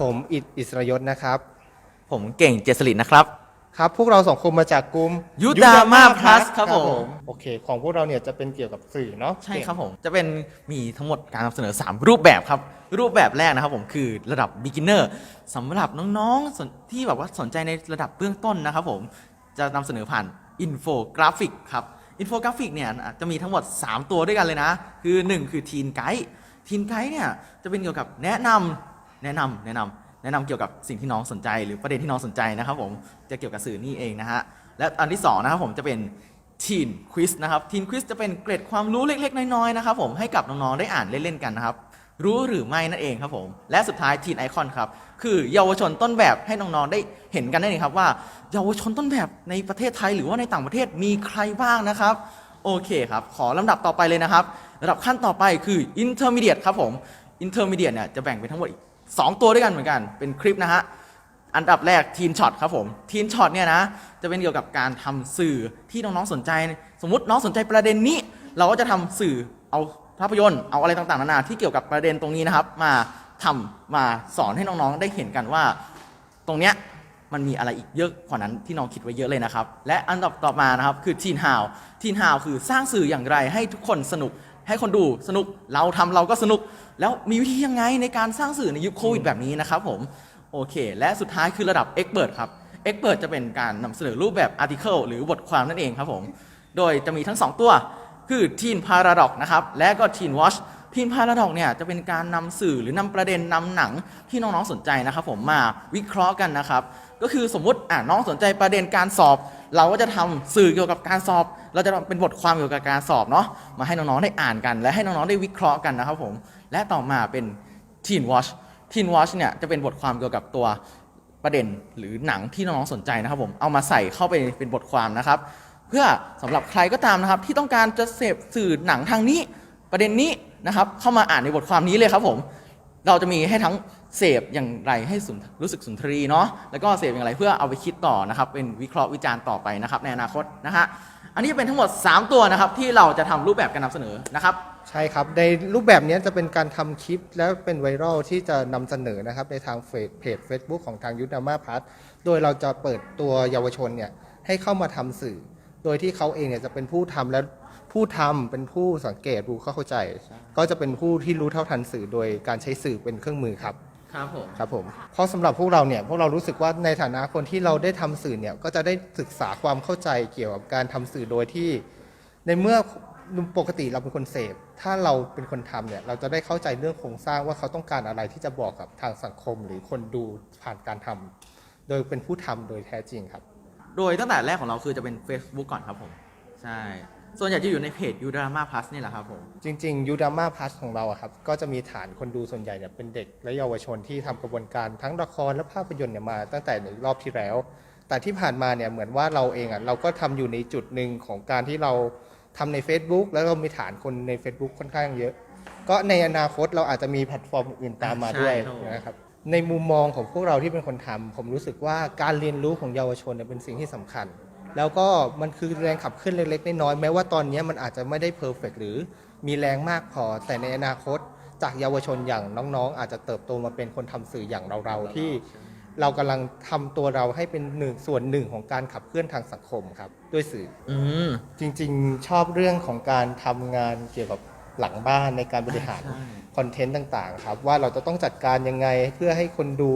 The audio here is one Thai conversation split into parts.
ผมอิดอิสรยศนะครับ ผมเก่งเจษริตนะครับ ครับ พวกเราสองคนมาจากกลุ่ม Udama Plus ครับผม โอเค ของพวกเราเนี่ยจะเป็นเกี่ยวกับสื่อเนาะใช่ครับผม จะเป็นมีทั้งหมดการนำเสนอ 3 รูปแบบครับ รูปแบบแรกนะครับผมคือระดับ beginner สำหรับน้องๆสนที่แบบว่าสนใจในระดับเบื้องต้นนะครับผม จะนำเสนอผ่านอินโฟกราฟิกครับอินโฟกราฟิกเนี่ยจะมีทั้งหมด 3 ตัวด้วยกันเลยนะ คือ 1 คือทีนไกด์ทีนไกด์เนี่ยจะเป็นเกี่ยวกับแนะนำ แนะนำแนะนำแนะนำเกี่ยวกับสิ่งที่น้องสนใจ หรือประเด็นที่น้องสนใจนะครับผมจะเกี่ยวกับสื่อนี่เองนะฮะและอันที่สองนะครับผมจะเป็นทีนควิสนะครับทีนควิสจะเป็นเกร็ดความรู้เล็กๆ น้อยๆนะครับผมให้กับน้องๆได้อ่านเล่นๆกันนะครับรู้หรือไม่นั่นเองครับผมและสุดท้ายทีนไอคอนครับคือเยาวชนต้นแบบให้น้องๆได้เห็นกันนั่นเองครับว่า เยาวชนต้นแบบในประเทศไทยหรือว่าในต่างประเทศมีใครบ้างนะครับโอเคครับขอลำดับต่อไปเลยนะครับระดับขั้นต่อไปคือ intermediate ครับผม intermediate เนี่ยจะแบ่งเป็นทั้งหมดอีกสองตัวด้วยกันเหมือนกัน เป็นคลิปนะฮะ อันดับแรกทีนช็อตครับผมทีนช็อตเนี่ยนะ จะเป็นเกี่ยวกับการทำสื่อที่น้องๆสนใจ สมมติน้องสนใจประเด็นนี้ เราก็จะทำสื่อเอาภาพยนตร์เอาอะไรต่างๆนานาที่เกี่ยวกับประเด็นตรงนี้นะครับ มาทำมาสอนให้น้องๆได้เห็นกันว่า ตรงเนี้ยมันมีอะไรอีกเยอะกว่านั้นที่น้องคิดไว้เยอะเลยนะครับ และอันดับต่อมานะครับคือทีนฮาวทีนฮาวคือสร้างสื่ออย่างไรให้ทุกคนสนุก ให้คนดูสนุกเราทำเราก็สนุก แล้วมีวิธียังไงในการสร้างสื่อในยุคโควิดแบบนี้นะครับผม โอเค และสุดท้ายคือระดับ Expert ครับ Expert จะเป็นการนำเสนอรูปแบบ Article หรือบทความนั่นเองครับผม โดยจะมีทั้ง 2 ตัว คือ Teen Paradox นะครับ และก็ Teen Watch Teen Paradox เนี่ยจะเป็นการนำสื่อหรือนำประเด็นนำหนังที่น้องๆสนใจนะครับผมมาวิเคราะห์กันนะครับ ก็คือสมมุติอะน้องสนใจประเด็นการสอบ เราก็จะทำสื่อเกี่ยวกับการสอบ เราจะเป็นบทความเกี่ยวกับการสอบเนาะมาให้น้องๆได้อ่านกัน และให้น้องๆได้วิเคราะห์กันนะครับผมและต่อมาเป็น Teen Watch Teen Watch เนี่ยจะเป็นบทความเกี่ยวกับตัวประเด็นหรือหนังที่น้องๆสนใจนะครับผมเอามาใส่เข้าไปเป็นบทความนะครับ เพื่อสำหรับใครก็ตามนะครับ ที่ต้องการจะเสพสื่อหนังทางนี้ ประเด็นนี้นะครับเข้ามาอ่านในบทความนี้เลยครับผม เราจะมีให้ทั้ง เสพอย่างไรให้สุนรู้สึกสุนทรีเนาะแล้วก็เสพอย่างไรเพื่อเอาไปคิดต่อนะครับ เป็นวิเคราะห์วิจารณ์ต่อไปนะครับ ในอนาคตนะฮะอันนี้จะเป็นทั้งหมด 3 ตัวนะครับ ที่เราจะทำรูปแบบการนำเสนอนะครับ ใช่ครับ ในรูปแบบนี้จะเป็นการทำคลิปแล้วเป็นไวรัลที่จะนำเสนอนะครับ ในทางเฟซเพจ Facebook ของทางยุทธนามาพัฒโดยเราจะเปิดตัวเยาวชนเนี่ยให้เข้ามาทำสื่อ โดยที่เขาเองเนี่ยจะเป็นผู้ทำและผู้ทำเป็นผู้สังเกตรู้เข้าใจ ก็จะเป็นผู้ที่รู้เท่าทันสื่อโดยการใช้สื่อเป็นเครื่องมือครับ ครับผม ครับผมเพราะสำหรับพวกเราเนี่ยพวกเรารู้สึกว่าในฐานะคนที่เราได้ทำสื่อเนี่ยก็จะได้ศึกษาความเข้าใจเกี่ยวกับการทำสื่อโดยที่ ในเมื่อปกติเราเป็นคนเสพถ้าเราเป็นคนทำเนี่ยเราจะได้เข้าใจเรื่องโครงสร้างว่าเขาต้องการอะไรที่จะบอกกับทางสังคมหรือคนดูผ่านการทำโดยเป็นผู้ทำโดยแท้จริงครับ โดยตั้งแต่แรกของเราคือจะเป็น Facebook ก่อนครับผม ใช่ ส่วนใหญ่จะอยู่ในเพจ u d r a m a Plus นี่แหละครับผม จริงๆยูดามาพัสของเราอะครับก็จะมีฐานคนดูส่วนใหญ่เนี่ยเป็นเด็กและเยาวชนที่ทำกระบวนการทั้งละครและภาพยนตร์เนี่ยมาตั้งแต่ในรอบที่แล้ว แต่ที่ผ่านมาเนี่ยเหมือนว่าเราเองอะเราก็ทำอยู่ในจุดหนึ่งของการที่เราทำใน Facebook แล้วเรามีฐานคนใน Facebook ค่อนข้างเยอะ ก็ในอนาคตเราอาจจะมีแพลตฟอร์มอื่นตามมาด้วยใช่ครับผม นะครับในมุมมองของพวกเราที่เป็นคนทำผมรู้สึกว่าการเรียนรู้ของเยาวชนเนี่ยเป็นสิ่งที่สำคัญ แล้วก็มันคือแรงขับเคลื่อนเล็กๆน้อยๆแม้ว่าตอนนี้มันอาจจะไม่ได้เพอร์เฟกหรือมีแรงมากพอแต่ในอนาคตจากเยาวชนอย่างน้องๆ อาจจะเติบโตมาเป็นคนทำสื่ออย่างเราๆที่เรากำลังทำตัวเราให้เป็นหนึ่งส่วนหนึ่งของการขับเคลื่อนทางสังคมครับ ด้วยสื่ออืมจริงๆ ชอบเรื่องของการทำงานเกี่ยวกับหลังบ้านในการบริหารใช่คอนเทนต์ต่างๆ ครับ ว่าเราจะต้องจัดการยังไงเพื่อให้คนดู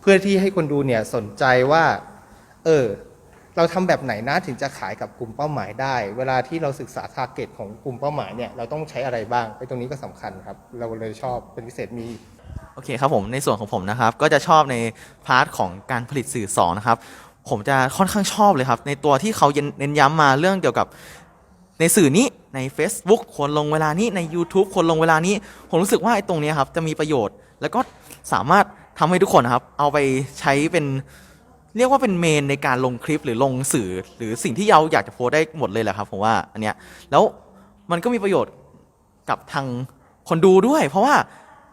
เพื่อที่ให้คนดูเนี่ยสนใจว่า เออ เราทำแบบไหนนะถึงจะขายกับกลุ่มเป้าหมายได้ เวลาที่เราศึกษาทาร์เก็ตของกลุ่มเป้าหมายเนี่ยเราต้องใช้อะไรบ้างไอ้ตรงนี้ก็สำคัญครับ เราเลยชอบเป็นพิเศษมีโอเคครับผมในส่วนของผมนะครับ ก็จะชอบในพาร์ทของการผลิตสื่อสองนะครับ ผมจะค่อนข้างชอบเลยครับ ในตัวที่เขาเน้นย้ำมาเรื่องเกี่ยวกับในสื่อนี้ใน Facebook ควรลงเวลานี้ใน YouTube ควรลงเวลานี้ ผมรู้สึกว่าไอ้ตรงนี้ครับจะมีประโยชน์ แล้วก็สามารถทำให้ทุกคนนะครับ เอาไปใช้เป็น เรียกว่าเป็นเมนในการลงคลิปหรือลงสื่อ หรือสิ่งที่เราอยากจะโพสได้หมดเลยแหละครับผมว่าอันเนี้ยแล้วมันก็มีประโยชน์กับทางคนดูด้วย เพราะว่า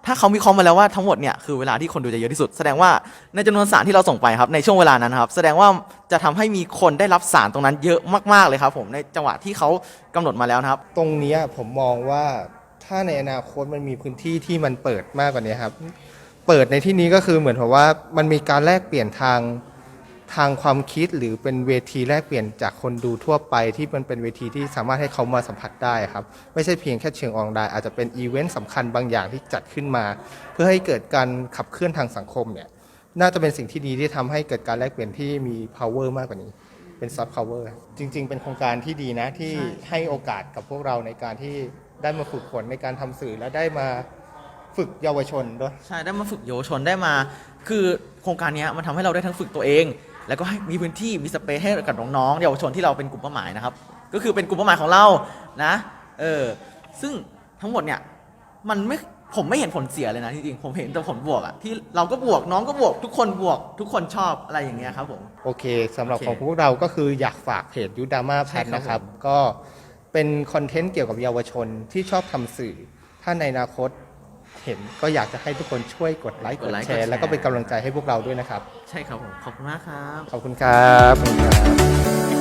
ถ้าเขามีคอมมาแล้วว่าทั้งหมดเนี่ยคือเวลาที่คนดูจะเยอะที่สุด แสดงว่าในจำนวนสารที่เราส่งไปครับในช่วงเวลานั้นครับ แสดงว่าจะทำให้มีคนได้รับสารตรงนั้นเยอะมากๆเลยครับ ผมในจังหวะที่เขากำหนดมาแล้วนะครับ ตรงนี้ผมมองว่าถ้าในอนาคตมันมีพื้นที่ที่มันเปิดมากกว่านี้ครับ เปิดในที่นี้ก็คือเหมือนกับว่ามันมีการแลกเปลี่ยนทาง ทางความคิดหรือเป็นเวทีแลกเปลี่ยนจากคนดูทั่วไปที่มันเป็นเวทีที่สามารถให้เขามาสัมผัสได้ครับ ไม่ใช่เพียงแค่เชิงออนไลน์อาจจะเป็นอีเวนต์สำคัญบางอย่างที่จัดขึ้นมา เพื่อให้เกิดการขับเคลื่อนทางสังคมเนี่ยน่าจะเป็นสิ่งที่ดีที่ทำให้เกิดการแลกเปลี่ยนที่มี power มากกว่านี้ เป็นซอฟต์พาวเวอร์จริง ๆ เป็นโครงการที่ดีนะที่ให้โอกาสกับพวกเราในการที่ได้มาฝึกฝนในการทำสื่อและได้มาฝึกเยาวชนด้วยใช่ได้มาฝึกเยาวชนได้มา คือโครงการนี้มันทำให้เราได้ทั้งฝึกตัวเอง แล้วก็ให้มีพื้นที่มีสเปซให้กับน้องๆเยาวชนที่เราเป็นกลุ่มเป้าหมายนะครับ ก็คือเป็นกลุ่มเป้าหมายของเรานะเออซึ่งทั้งหมดเนี่ยมันไม่ผมไม่เห็นผลเสียเลยนะจริงๆผมเห็นแต่ผลบวกอะที่เราก็บวกน้องก็บวก ทุกคนบวก ทุกคนชอบอะไรอย่างเงี้ยครับผม โอเคสำหรับโอเคของพวกเราก็คืออยากฝากเพจยูดามาใช่แพทครับนะครับ ผม ก็เป็นคอนเทนต์เกี่ยวกับเยาวชนที่ชอบทำสื่อ ถ้าในอนาคต เห็นก็อยากจะให้ทุกคนช่วยกดไลค์กดแชร์ แล้วก็เป็นกำลังใจให้พวกเราด้วยนะครับ ใช่ครับผม ขอบคุณมากครับ ขอบคุณครับขอบคุณครับ